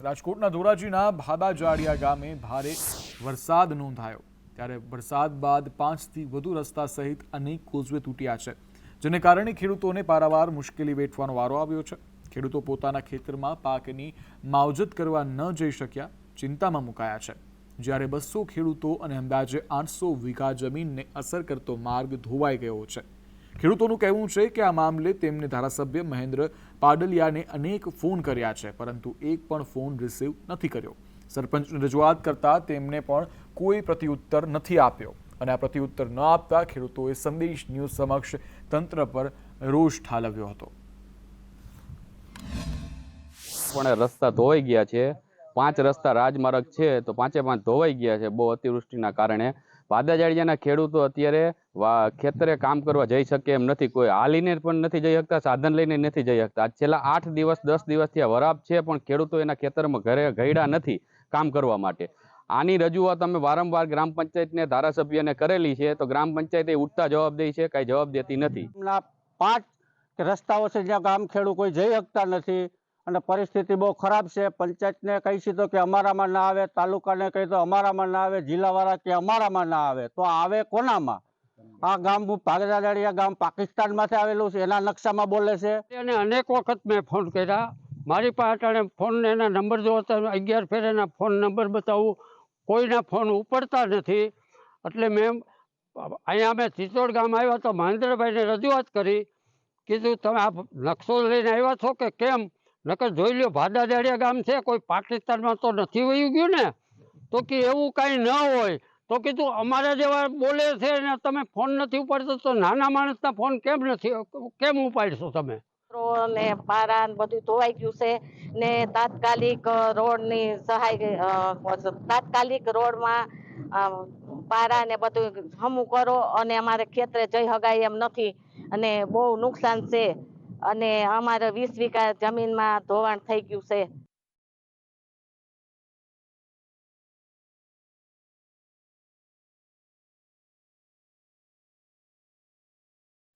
રાજકોટના ધોરાજીના ભાદાજાડિયા ગામે ભારે વરસાદ નોંધાયો, ત્યારે વરસાદ બાદ પાંચથી વધુ રસ્તા સહિત અનેક કોઝવે તૂટ્યા છે, જેને કારણે ખેડૂતોને પારાવાર મુશ્કેલી વેઠવાનો વારો આવ્યો છે. ખેડૂતો પોતાના ખેતરમાં પાકની માવજત કરવા ન જઈ શક્યા, ચિંતામાં મુકાયા છે. જ્યારે બસો ખેડૂતો અને અંદાજે આઠસો વીઘા જમીનને અસર કરતો માર્ગ ધોવાઈ ગયો છે. ખેડૂતોનું કહેવું છે કે આ મામલે તેમને ધારાસભ્ય મહેન્દ્ર પાડલિયાને અનેક ફોન કર્યા છે, પરંતુ એક પણ ફોન રિસીવ નથી કર્યો. સરપંચને રજૂઆત કરતાં તેમને પણ કોઈ પ્રત્યુત્તર નથી આપ્યો અને આ પ્રત્યુત્તર ન આપતા ખેડૂતોએ સંદેશ ન્યૂઝ સમક્ષ તંત્ર પર રોષ ઠાલવ્યો હતો. પણ રસ્તા ધોવાઈ ગયા છે, પાંચ રસ્તા રાજમાર્ગ છે, તો પાંચે પાંચ ધોવાઈ ગયા છે બહુ અતિવૃષ્ટિના કારણે. વાદાજાડિયાના ખેડૂતો અત્યારે ખેતરે કામ કરવા જઈ શકે એમ નથી. કોઈ હાલીને પણ નથી જઈ શકતા, સાધન લઈને નથી જઈ શકતા. છેલ્લા આઠ દિવસ, દસ દિવસથી આ વરાપ છે, પણ ખેડૂતો એના ખેતરમાં ઘરે ગયડા નથી કામ કરવા માટે. આની રજૂઆત અમે વારંવાર ગ્રામ પંચાયતને ધારાસભ્યને કરેલી છે, તો ગ્રામ પંચાયતે ઉઠતા જવાબ દે છે, કાંઈ જવાબ દેતી નથી પાંચ રસ્તાઓ છે જ્યાં ગામ ખેડૂત કોઈ જઈ શકતા નથી. અને પરિસ્થિતિ બહુ ખરાબ છે. પંચાયતને કહી તો કે અમારામાં ના આવે, તાલુકાને કહી તો અમારામાં ના આવે, જિલ્લાવાળા કે અમારામાં ના આવે. તો આવે કોનામાં? આ ગામ ભાગદાદાડિયા ગામ પાકિસ્તાનમાંથી આવેલું છે. એના નકશામાં બોલે છે. એને અનેક વખત મેં ફોન કર્યા. મારી પાસે અટાણે ફોન, એના નંબર જો હતા અગિયાર ફેર એના ફોન નંબર બતાવું. કોઈના ફોન ઉપડતા નથી. એટલે મેં અહીંયા અમે ચિત્તોડ ગામ આવ્યા તો મહેન્દ્રભાઈને રજૂઆત કરી. કીધું, તમે આ નકશો લઈને આવ્યા છો કે કેમ? નકર જોઈ લ્યો ભાદાજાડિયા ગામ છે, કોઈ પાકિસ્તાનમાં તો નથી વયું ગયું ને? તો કે એવું કાંઈ ન હોય, તો કીધું અમારા જેવા બોલે છે ને, તમે ફોન નથી ઉપાડતો, તો નાના માણસના ફોન કેમ નથી, કેમ ઉપાડશો તમે? ને પારા ને બધું ધોવાઈ ગયું છે ને તાત્કાલિક રોડની સહાય તાત્કાલિક રોડમાં પારા ને બધું હમું કરો અને અમારે ખેતરે જઈ હગાય એમ નથી અને બહુ નુકસાન છે. અને અમારે વીસ વીઘા જમીનમાં ધોવાણ થઈ ગયું છે.